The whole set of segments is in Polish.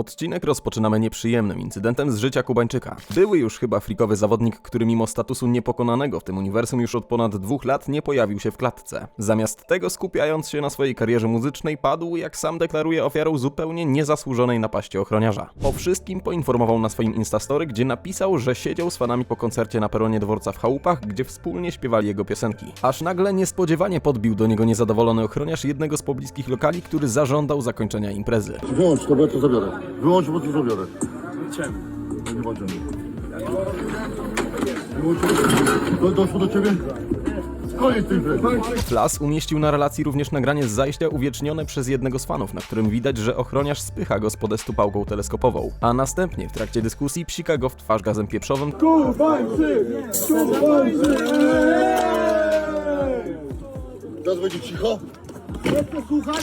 Odcinek rozpoczynamy nieprzyjemnym incydentem z życia Kubańczyka. Były już chyba frikowy zawodnik, który mimo statusu niepokonanego w tym uniwersum już od ponad dwóch lat nie pojawił się w klatce. Zamiast tego skupiając się na swojej karierze muzycznej padł, jak sam deklaruje, ofiarą zupełnie niezasłużonej napaści ochroniarza. O wszystkim poinformował na swoim Instastory, gdzie napisał, że siedział z fanami po koncercie na peronie dworca w Chałupach, gdzie wspólnie śpiewali jego piosenki. Aż nagle niespodziewanie podbił do niego niezadowolony ochroniarz jednego z pobliskich lokali, który zażądał zakończenia imprezy. Wyłącz to, bo ja to zabiorę. Wyłącz, bo to zabiorę. Czemu? Nie bądź Wyłącz. Do, doszło do ciebie? Koniec tej imprezy. Flas umieścił na relacji również nagranie z zajścia uwiecznione przez jednego z fanów, na którym widać, że ochroniarz spycha go z podestu pałką teleskopową, a następnie w trakcie dyskusji psika go w twarz gazem pieprzowym, Teraz będzie cicho.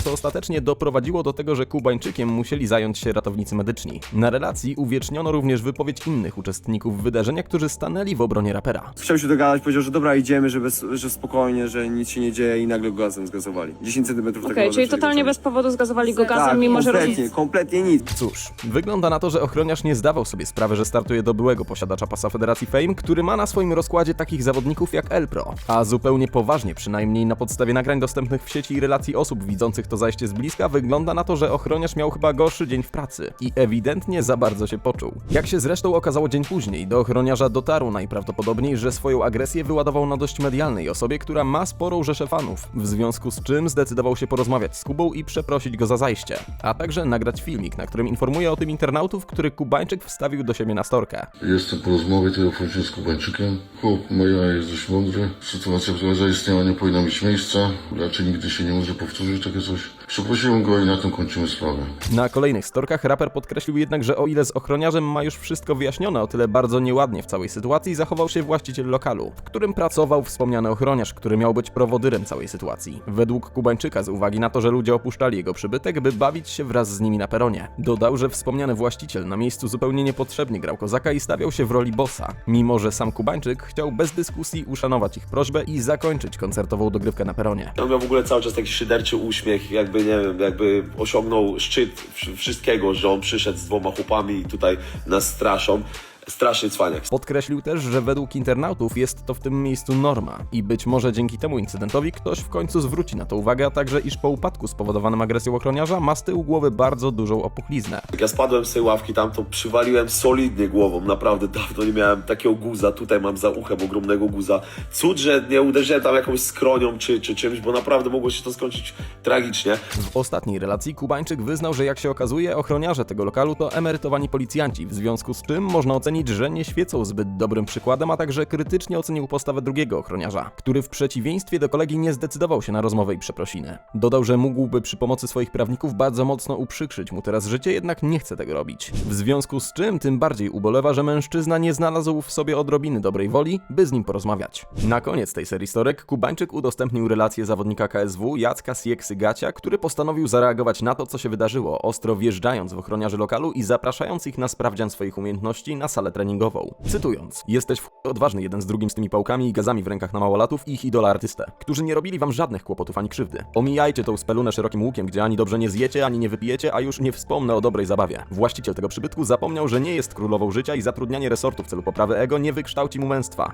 Co ostatecznie doprowadziło do tego, że Kubańczykiem musieli zająć się ratownicy medyczni. Na relacji uwieczniono również wypowiedź innych uczestników wydarzenia, którzy stanęli w obronie rapera. Chciał się dogadać, powiedział, że dobra, idziemy, że, bez, że spokojnie, że nic się nie dzieje i nagle go gazem zgazowali. 10 centymetrów Okej, tego czyli totalnie bez powodu zgazowali go gazem, tak, mimo że kompletnie, roz... kompletnie nic. Cóż, wygląda na to, że ochroniarz nie zdawał sobie sprawy, że startuje do byłego posiadacza pasa Federacji Fame, który ma na swoim rozkładzie takich zawodników jak Elpro. A zupełnie poważnie, przynajmniej na podstawie nagrań dostępnych w sieci i relacji osób widzących to zajście z bliska, wygląda na to, że ochroniarz miał chyba gorszy dzień w pracy i ewidentnie za bardzo się poczuł. Jak się zresztą okazało dzień później, do ochroniarza dotarł najprawdopodobniej, że swoją agresję wyładował na dość medialnej osobie, która ma sporą rzeszę fanów, w związku z czym zdecydował się porozmawiać z Kubą i przeprosić go za zajście, a także nagrać filmik, na którym informuje o tym internautów, który Kubańczyk wstawił do siebie na storkę. Jestem po rozmowie telefonicznej z Kubańczykiem. Chłop Maja jest dość mądry. Sytuacja, która zaistniała, nie powinna mieć miejsca. Raczej nigdy się nie może powtórzyć takie coś. Przeprosiłem go i na tym kończymy sprawę. Na kolejnych storkach raper podkreślił jednak, że o ile z ochroniarzem ma już wszystko wyjaśnione, o tyle bardzo nieładnie w całej sytuacji zachował się właściciel lokalu, w którym pracował wspomniany ochroniarz, który miał być prowodyrem całej sytuacji. Według Kubańczyka z uwagi na to, że ludzie opuszczali jego przybytek, by bawić się wraz z nimi na peronie. Dodał, że wspomniany właściciel na miejscu zupełnie niepotrzebnie grał kozaka i stawiał się w roli bossa, mimo że sam Kubańczyk chciał bez dyskusji uszanować ich prośbę i zakończyć koncertową dogrywkę na peronie. On miał w ogóle cały czas taki szyderczy uśmiech, jakby, nie wiem, jakby osiągnął szczyt wsz- wszystkiego, że on przyszedł z dwoma chłopami i tutaj nas straszą. Straszny cwaniak. Podkreślił też, że według internautów jest to w tym miejscu norma i być może dzięki temu incydentowi ktoś w końcu zwróci na to uwagę, a także iż po upadku spowodowanym agresją ochroniarza ma z tyłu głowy bardzo dużą opuchliznę. Jak ja spadłem z tej ławki tam, to przywaliłem solidnie głową. Naprawdę dawno nie miałem takiego guza. Tutaj mam za uchem ogromnego guza. Cud, że nie uderzyłem tam jakąś skronią czy, czy czymś, bo naprawdę mogło się to skończyć tragicznie. W ostatniej relacji Kubańczyk wyznał, że jak się okazuje, ochroniarze tego lokalu to emerytowani policjanci, w związku z czym można ocenić, że nie świecą zbyt dobrym przykładem, a także krytycznie ocenił postawę drugiego ochroniarza, który w przeciwieństwie do kolegi nie zdecydował się na rozmowę i przeprosiny. Dodał, że mógłby przy pomocy swoich prawników bardzo mocno uprzykrzyć mu teraz życie, jednak nie chce tego robić. W związku z czym tym bardziej ubolewa, że mężczyzna nie znalazł w sobie odrobiny dobrej woli, by z nim porozmawiać. Na koniec tej serii storek Kubańczyk udostępnił relację zawodnika KSW Jacka Sieksy Gacia, który postanowił zareagować na to, co się wydarzyło, ostro wjeżdżając w ochroniarzy lokalu i zapraszając ich na sprawdzian swoich umiejętności na salę treningową. Cytując, jesteś w odważny jeden z drugim z tymi pałkami i gazami w rękach na małolatów i ich idola artystę, którzy nie robili wam żadnych kłopotów ani krzywdy. Omijajcie tą spelunę szerokim łukiem, gdzie ani dobrze nie zjecie, ani nie wypijecie, a już nie wspomnę o dobrej zabawie. Właściciel tego przybytku zapomniał, że nie jest królową życia i zatrudnianie resortu w celu poprawy ego nie wykształci mu męstwa.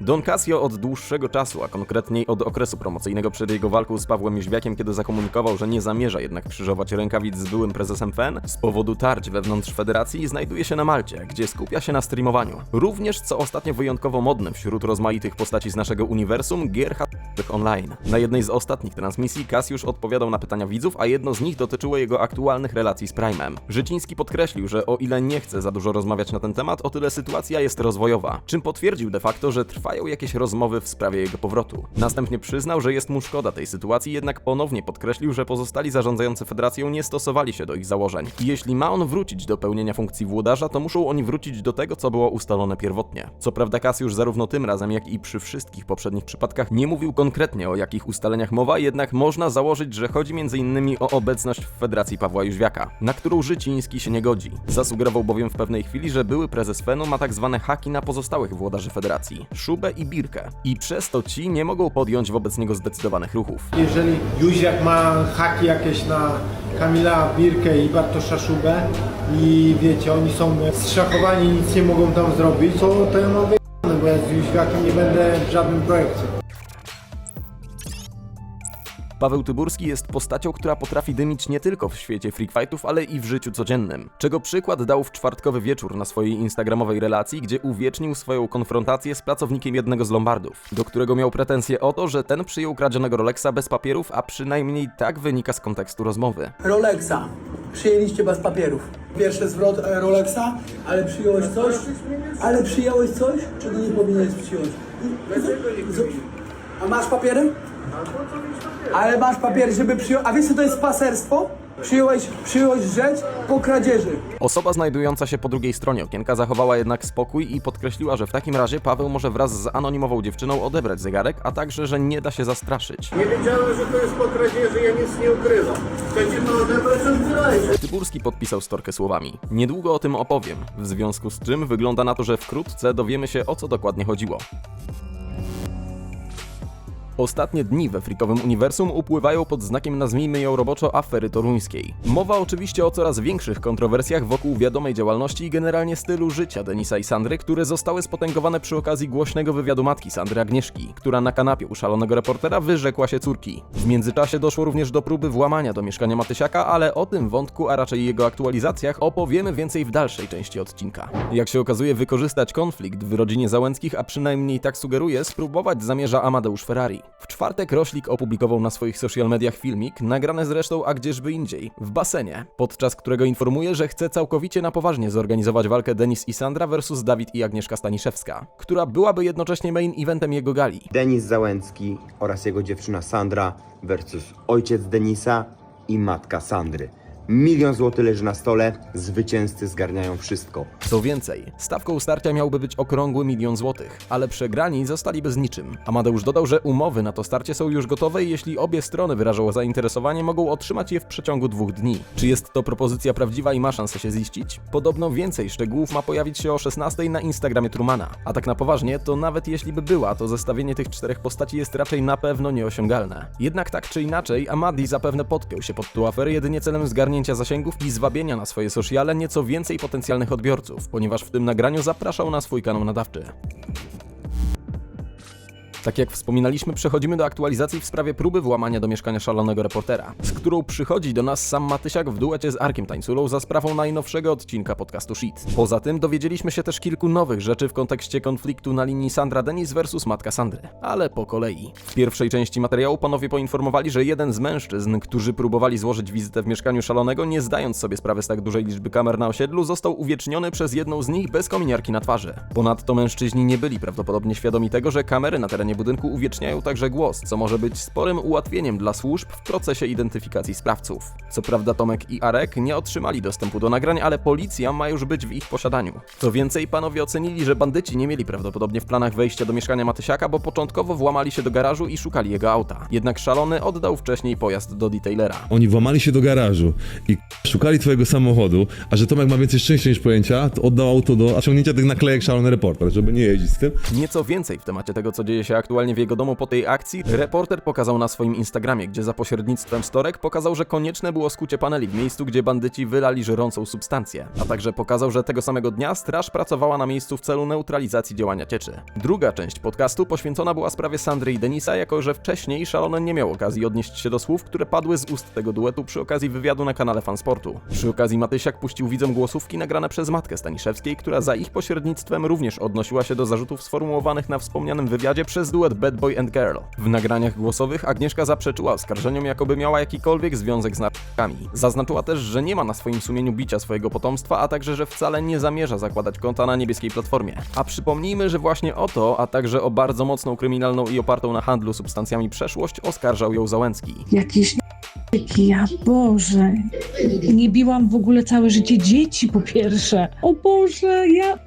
Don Casio od dłuższego czasu, a konkretniej od okresu promocyjnego przed jego walką z Pawłem Jóźwiakiem, kiedy zakomunikował, że nie zamierza jednak krzyżować rękawic z byłym prezesem FEN, z powodu tarć wewnątrz federacji znajduje się na Malcie, gdzie skupia się na streamowaniu. Również, co ostatnio wyjątkowo modne wśród rozmaitych postaci z naszego uniwersum, gier online. Na jednej z ostatnich transmisji Kasiusz odpowiadał na pytania widzów, a jedno z nich dotyczyło jego aktualnych relacji z Prime'em. Życiński podkreślił, że o ile nie chce za dużo rozmawiać na ten temat, o tyle sytuacja jest rozwojowa, czym potwierdził de facto, że trwają jakieś rozmowy w sprawie jego powrotu. Następnie przyznał, że jest mu szkoda tej sytuacji, jednak ponownie podkreślił, że pozostali zarządzający federacją nie stosowali się do ich założeń. Jeśli ma on wrócić do pełnienia funkcji włodarza, to muszą oni wrócić do tego, co było ustalone pierwotnie. Co prawda Kasiusz zarówno tym razem, jak i przy wszystkich poprzednich przypadkach nie mówił konkretnie konkretnie o jakich ustaleniach mowa, jednak można założyć, że chodzi m.in. o obecność w Federacji Pawła Jóźwiaka, na którą Życiński się nie godzi. Zasugerował bowiem w pewnej chwili, że były prezes Fenu ma tak zwane haki na pozostałych włodarzy Federacji, Szubę i Birkę. I przez to ci nie mogą podjąć wobec niego zdecydowanych ruchów. Jeżeli Jóźwiak ma haki jakieś na Kamila Birkę i Bartosza Szubę i wiecie, oni są zszachowani, nic nie mogą tam zrobić, to, to ja mam wyjebane, bo ja z Jóźwiakiem nie będę w żadnym projekcie. Paweł Tyburski jest postacią, która potrafi dymić nie tylko w świecie freak fightów, ale i w życiu codziennym. Czego przykład dał w czwartkowy wieczór na swojej instagramowej relacji, gdzie uwiecznił swoją konfrontację z pracownikiem jednego z lombardów, do którego miał pretensje o to, że ten przyjął kradzionego Rolexa bez papierów, a przynajmniej tak wynika z kontekstu rozmowy. Rolexa. Przyjęliście bez papierów. Pierwszy zwrot e, Rolexa, ale przyjąłeś coś? Ale przyjąłeś coś, czego nie powinieneś przyjąć. I- z- A masz papiery? Ale masz papiery, żeby przyjąć. A wiesz co to jest paserstwo? Przyjąłeś, przyjąłeś rzecz po kradzieży. Osoba znajdująca się po drugiej stronie okienka zachowała jednak spokój i podkreśliła, że w takim razie Paweł może wraz z anonimową dziewczyną odebrać zegarek, a także, że nie da się zastraszyć. Nie wiedziałem, że to jest po kradzieży, ja nic nie ukrywam. Chcecie to odebrać, odbierajcie. Tyburski podpisał storkę słowami. Niedługo o tym opowiem, w związku z czym wygląda na to, że wkrótce dowiemy się o co dokładnie chodziło. Ostatnie dni we frikowym uniwersum upływają pod znakiem nazwijmy ją roboczo afery toruńskiej. Mowa oczywiście o coraz większych kontrowersjach wokół wiadomej działalności i generalnie stylu życia Denisa i Sandry, które zostały spotęgowane przy okazji głośnego wywiadu matki Sandry Agnieszki, która na kanapie u szalonego reportera wyrzekła się córki. W międzyczasie doszło również do próby włamania do mieszkania Matysiaka, ale o tym wątku, a raczej jego aktualizacjach opowiemy więcej w dalszej części odcinka. Jak się okazuje, wykorzystać konflikt w rodzinie Załęckich, a przynajmniej tak sugeruje, spróbować zamierza Amadeusz Ferrari. W czwartek Roślik opublikował na swoich social mediach filmik, nagrany zresztą a gdzieżby indziej, w basenie, podczas którego informuje, że chce całkowicie na poważnie zorganizować walkę Denis i Sandra versus Dawid i Agnieszka Staniszewska, która byłaby jednocześnie main eventem jego gali. Denis Załęcki oraz jego dziewczyna Sandra versus ojciec Denisa i matka Sandry. Milion złotych leży na stole, zwycięzcy zgarniają wszystko. Co więcej, stawką starcia miałby być okrągły milion złotych, ale przegrani zostaliby z niczym. Amadeusz dodał, że umowy na to starcie są już gotowe i jeśli obie strony wyrażą zainteresowanie, mogą otrzymać je w przeciągu dwóch dni. Czy jest to propozycja prawdziwa i ma szansę się ziścić? Podobno więcej szczegółów ma pojawić się o 16 na Instagramie Trumana. A tak na poważnie, to nawet jeśli by była, to zestawienie tych czterech postaci jest raczej na pewno nieosiągalne. Jednak tak czy inaczej, Amadi zapewne podpiął się pod tą aferę jedynie celem zgarnięcia zasięgów i zwabienia na swoje sociale nieco więcej potencjalnych odbiorców, ponieważ w tym nagraniu zapraszał na swój kanał nadawczy. Tak jak wspominaliśmy, przechodzimy do aktualizacji w sprawie próby włamania do mieszkania szalonego reportera, z którą przychodzi do nas sam Matysiak w duecie z Arkiem Tańculą za sprawą najnowszego odcinka podcastu Shit. Poza tym dowiedzieliśmy się też kilku nowych rzeczy w kontekście konfliktu na linii Sandra Denis versus matka Sandry, ale po kolei. W pierwszej części materiału panowie poinformowali, że jeden z mężczyzn, którzy próbowali złożyć wizytę w mieszkaniu szalonego, nie zdając sobie sprawy z tak dużej liczby kamer na osiedlu, został uwieczniony przez jedną z nich bez kominiarki na twarzy. Ponadto mężczyźni nie byli prawdopodobnie świadomi tego, że kamery na terenie budynku uwieczniają także głos, co może być sporym ułatwieniem dla służb w procesie identyfikacji sprawców. Co prawda Tomek i Arek nie otrzymali dostępu do nagrań, ale policja ma już być w ich posiadaniu. Co więcej, panowie ocenili, że bandyci nie mieli prawdopodobnie w planach wejścia do mieszkania Matysiaka, bo początkowo włamali się do garażu i szukali jego auta. Jednak szalony oddał wcześniej pojazd do detailera. Oni włamali się do garażu i szukali twojego samochodu, a że Tomek ma więcej szczęścia niż pojęcia, to oddał auto do osiągnięcia tych naklejek szalony reporter, żeby nie jeździć z tym. Nieco więcej w temacie tego, co dzieje się aktualnie w jego domu po tej akcji, reporter pokazał na swoim Instagramie, gdzie za pośrednictwem storek pokazał, że konieczne było skucie paneli w miejscu, gdzie bandyci wylali żerącą substancję, a także pokazał, że tego samego dnia straż pracowała na miejscu w celu neutralizacji działania cieczy. Druga część podcastu poświęcona była sprawie Sandry i Denisa, jako że wcześniej Szalony nie miał okazji odnieść się do słów, które padły z ust tego duetu przy okazji wywiadu na kanale Fansportu. Przy okazji Matysiak puścił widzom głosówki nagrane przez matkę Staniszewskiej, która za ich pośrednictwem również odnosiła się do zarzutów sformułowanych na wspomnianym wywiadzie przez duet Bad Boy and Girl. W nagraniach głosowych Agnieszka zaprzeczyła oskarżeniom, jakoby miała jakikolwiek związek z narkotykami. Zaznaczyła też, że nie ma na swoim sumieniu bicia swojego potomstwa, a także, że wcale nie zamierza zakładać konta na niebieskiej platformie. A przypomnijmy, że właśnie o to, a także o bardzo mocną kryminalną i opartą na handlu substancjami przeszłość oskarżał ją Załęcki. Jakieś ja Boże. Nie biłam w ogóle całe życie dzieci po pierwsze. O Boże, ja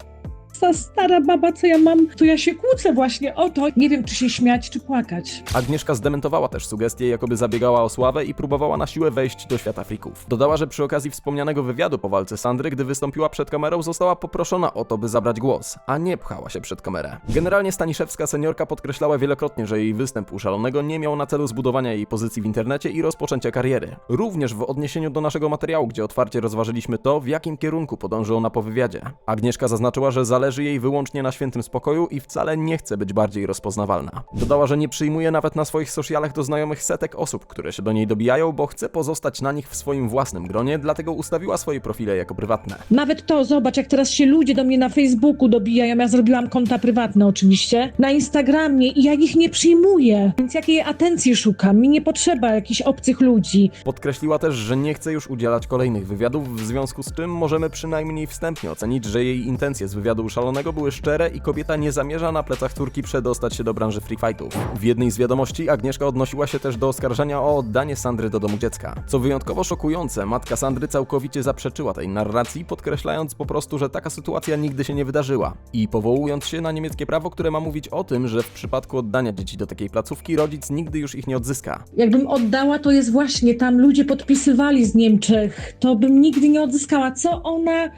za stara baba, co ja mam, to ja się kłócę właśnie o to. Nie wiem, czy się śmiać, czy płakać. Agnieszka zdementowała też sugestie, jakoby zabiegała o sławę i próbowała na siłę wejść do świata frików. Dodała, że przy okazji wspomnianego wywiadu po walce Sandry, gdy wystąpiła przed kamerą, została poproszona o to, by zabrać głos, a nie pchała się przed kamerę. Generalnie Staniszewska seniorka podkreślała wielokrotnie, że jej występ u szalonego nie miał na celu zbudowania jej pozycji w internecie i rozpoczęcia kariery. Również w odniesieniu do naszego materiału, gdzie otwarcie rozważyliśmy to, w jakim kierunku podąży ona po wywiadzie. Agnieszka zaznaczyła, że zależy jej wyłącznie na świętym spokoju i wcale nie chce być bardziej rozpoznawalna. Dodała, że nie przyjmuje nawet na swoich socialach do znajomych setek osób, które się do niej dobijają, bo chce pozostać na nich w swoim własnym gronie, dlatego ustawiła swoje profile jako prywatne. Nawet to, zobacz, jak teraz się ludzie do mnie na Facebooku dobijają. Ja zrobiłam konta prywatne oczywiście, na Instagramie i ja ich nie przyjmuję. Więc jakiej atencji szukam? Mi nie potrzeba jakichś obcych ludzi. Podkreśliła też, że nie chce już udzielać kolejnych wywiadów, w związku z czym możemy przynajmniej wstępnie ocenić, że jej intencje z wywiadu szalonego były szczere i kobieta nie zamierza na plecach córki przedostać się do branży free fightów. W jednej z wiadomości Agnieszka odnosiła się też do oskarżenia o oddanie Sandry do domu dziecka. Co wyjątkowo szokujące, matka Sandry całkowicie zaprzeczyła tej narracji, podkreślając po prostu, że taka sytuacja nigdy się nie wydarzyła. I powołując się na niemieckie prawo, które ma mówić o tym, że w przypadku oddania dzieci do takiej placówki rodzic nigdy już ich nie odzyska. Jakbym oddała, to jest właśnie tam ludzie podpisywali z Niemczech. To bym nigdy nie odzyskała. Co ona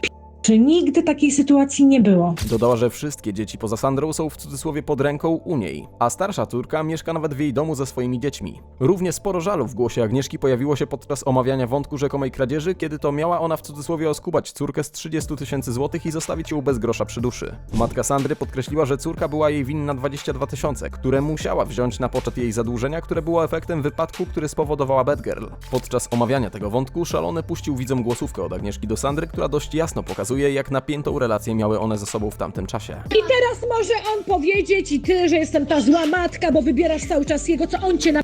czy nigdy takiej sytuacji nie było? Dodała, że wszystkie dzieci poza Sandrą są w cudzysłowie pod ręką u niej, a starsza córka mieszka nawet w jej domu ze swoimi dziećmi. Równie sporo żalu w głosie Agnieszki pojawiło się podczas omawiania wątku rzekomej kradzieży, kiedy to miała ona w cudzysłowie oskubać córkę z 30 tysięcy złotych i zostawić ją bez grosza przy duszy. Matka Sandry podkreśliła, że córka była jej winna 22 tysiące, które musiała wziąć na poczet jej zadłużenia, które było efektem wypadku, który spowodowała Batgirl. Podczas omawiania tego wątku szalony puścił widzom głosówkę od Agnieszki do Sandry, która dość jasno pokazuje, jak napiętą relację miały one ze sobą w tamtym czasie. I teraz może on powiedzieć i ty, że jestem ta zła matka, bo wybierasz cały czas jego, co on cię na...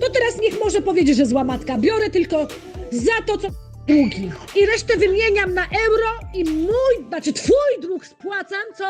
To teraz niech może powiedzieć, że zła matka. Biorę tylko za to, co długi. I resztę wymieniam na euro i mój, znaczy twój dług spłacam, co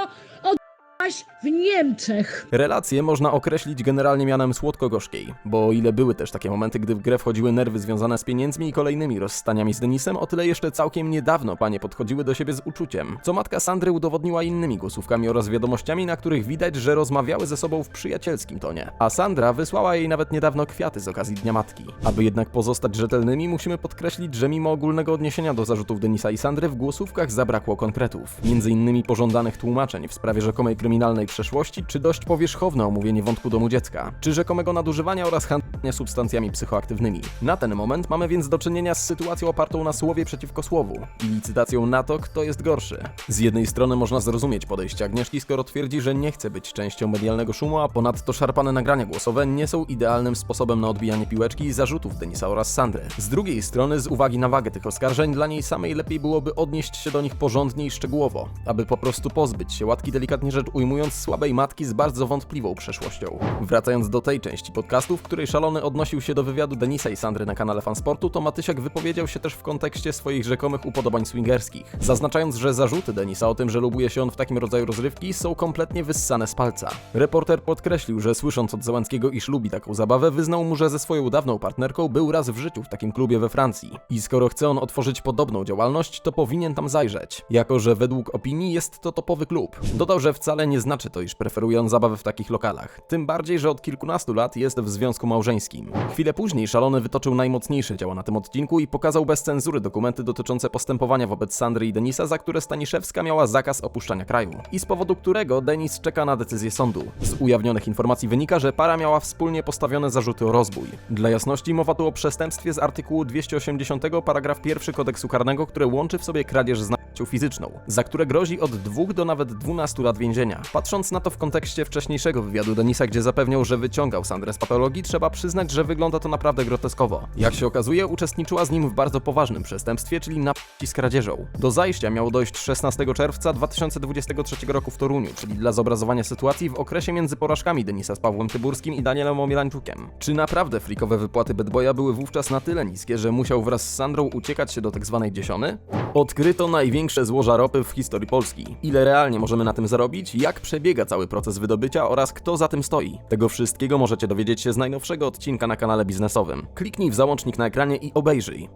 w Niemczech. Relacje można określić generalnie mianem słodko-gorzkiej, bo o ile były też takie momenty, gdy w grę wchodziły nerwy związane z pieniędzmi i kolejnymi rozstaniami z Denisem, o tyle jeszcze całkiem niedawno panie podchodziły do siebie z uczuciem, co matka Sandry udowodniła innymi głosówkami oraz wiadomościami, na których widać, że rozmawiały ze sobą w przyjacielskim tonie. A Sandra wysłała jej nawet niedawno kwiaty z okazji Dnia Matki. Aby jednak pozostać rzetelnymi, musimy podkreślić, że mimo ogólnego odniesienia do zarzutów Denisa i Sandry w głosówkach zabrakło konkretów. Między innymi pożądanych tłumaczeń w sprawie rzekomej kryminalnej przeszłości, czy dość powierzchowne omówienie wątku domu dziecka, czy rzekomego nadużywania oraz handlowania substancjami psychoaktywnymi. Na ten moment mamy więc do czynienia z sytuacją opartą na słowie przeciwko słowu i licytacją na to, kto jest gorszy. Z jednej strony można zrozumieć podejście Agnieszki, skoro twierdzi, że nie chce być częścią medialnego szumu, a ponadto szarpane nagrania głosowe nie są idealnym sposobem na odbijanie piłeczki i zarzutów Denisa oraz Sandry. Z drugiej strony, z uwagi na wagę tych oskarżeń, dla niej samej lepiej byłoby odnieść się do nich porządnie i szczegółowo, aby po prostu pozbyć się łatki delikatnie rzecz ujmując słabej matki z bardzo wątpliwą przeszłością. Wracając do tej części podcastu, w której szalony odnosił się do wywiadu Denisa i Sandry na kanale Fansportu, to Matysiak wypowiedział się też w kontekście swoich rzekomych upodobań swingerskich, zaznaczając, że zarzuty Denisa o tym, że lubuje się on w takim rodzaju rozrywki są kompletnie wyssane z palca. Reporter podkreślił, że słysząc od Załęckiego, iż lubi taką zabawę, wyznał mu, że ze swoją dawną partnerką był raz w życiu w takim klubie we Francji. I skoro chce on otworzyć podobną działalność, to powinien tam zajrzeć, jako że według opinii jest to topowy klub. Dodał, że wcale nie znaczy to, iż preferuje on zabawę w takich lokalach. Tym bardziej, że od kilkunastu lat jest w związku małżeńskim. Chwilę później szalony wytoczył najmocniejsze działa na tym odcinku i pokazał bez cenzury dokumenty dotyczące postępowania wobec Sandry i Denisa, za które Staniszewska miała zakaz opuszczania kraju. I z powodu którego Denis czeka na decyzję sądu. Z ujawnionych informacji wynika, że para miała wspólnie postawione zarzuty o rozbój. Dla jasności mowa tu o przestępstwie z artykułu 280 paragraf 1 kodeksu karnego, które łączy w sobie kradzież z nacią fizyczną, za które grozi od 2 do nawet 12 lat więzienia. Patrząc na to w kontekście wcześniejszego wywiadu Denisa, gdzie zapewniał, że wyciągał Sandrę z patologii, trzeba przyznać, że wygląda to naprawdę groteskowo. Jak się okazuje, uczestniczyła z nim w bardzo poważnym przestępstwie, czyli napaści z kradzieżą. Do zajścia miało dojść 16 czerwca 2023 roku w Toruniu, czyli dla zobrazowania sytuacji w okresie między porażkami Denisa z Pawłem Tyburskim i Danielem Omielańczukiem. Czy naprawdę frikowe wypłaty Bedboya były wówczas na tyle niskie, że musiał wraz z Sandrą uciekać się do tak zwanej dziesiony? Odkryto największe złoża ropy w historii Polski. Ile realnie możemy na tym zarobić, jak przebiega cały proces wydobycia oraz kto za tym stoi. Tego wszystkiego możecie dowiedzieć się z najnowszego odcinka na kanale biznesowym. Kliknij w załącznik na ekranie i obejrzyj.